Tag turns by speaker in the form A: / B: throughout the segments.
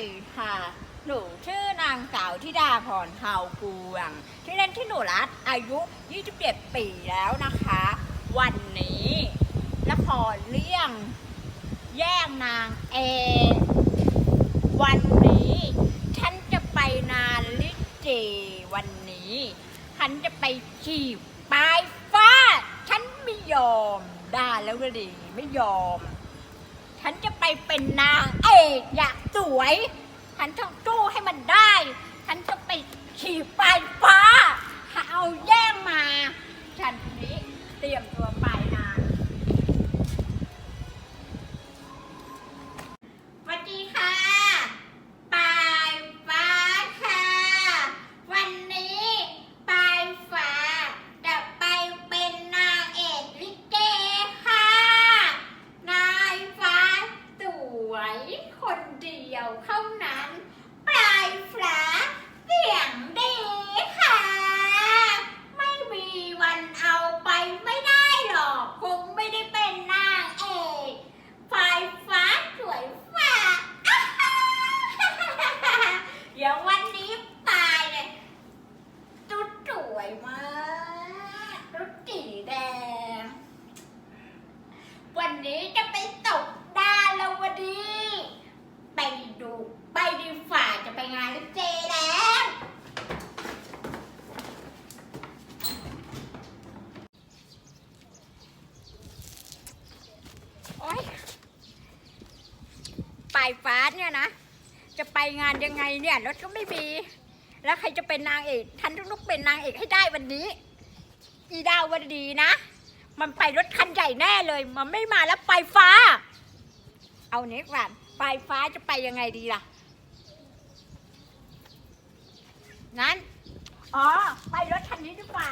A: ดีค่ะ หนูชื่อนางสาวธิดาพรเฮาปวงที่เล่นที่หนูรัดอายุ 27 ปีแล้วนะคะ วันนี้ละครเรื่อง แย่งนางเอ วันนี้ ฉันจะไปนานลิเจวันนี้ ฉันจะไปจีบปลายฟ้า ฉันไม่ยอมได้แล้วก็ดีไม่ยอม ฉันจะ ไปเป็นนางเอกอยากสวย ฉันต้องสู้ให้มันได้ คนเดียวเท่านั้น ปลายฟ้าเสียงดีค่ะ ไม่มีวันเอาไปไม่ได้หรอกคงไม่ได้เป็นนางเอกปลายฟ้าสวยฟ้าเดี๋ยววันนี้ตายเลยตุ๊ดสวยมากตุ๊ดสีแดง วันนี้จะไปตกดาแล้ววันนี้ ไปดู ไปดีฝ่าจะไปงานเจแล้วโอ๊ยปลายฟ้าเนี่ยนะ จะไปงานยังไงเนี่ยรถก็ไม่มี แล้วใครจะเป็นนางเอกฉันต้องเป็นนางเอกให้ได้วันนี้ อีดาววันดีนะ มันไปรถคันใหญ่แน่เลย มันไม่มาแล้วปลายฟ้า เอาเนี้ก่อน ปลายฟ้าจะไปยังไงดีล่ะ นั้น อ๋อ ไปรถคันนี้ดีกว่า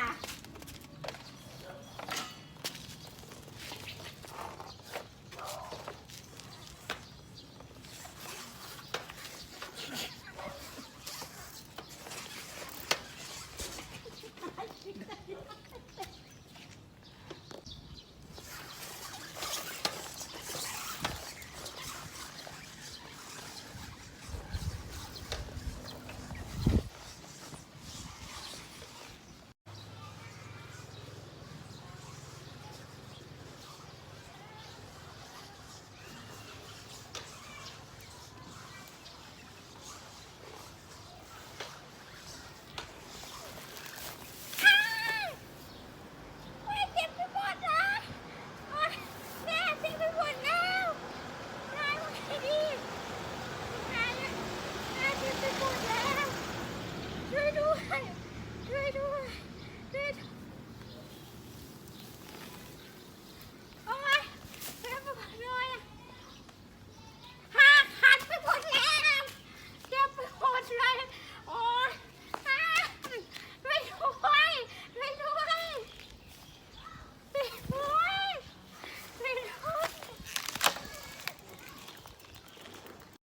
A: 看你追着我追着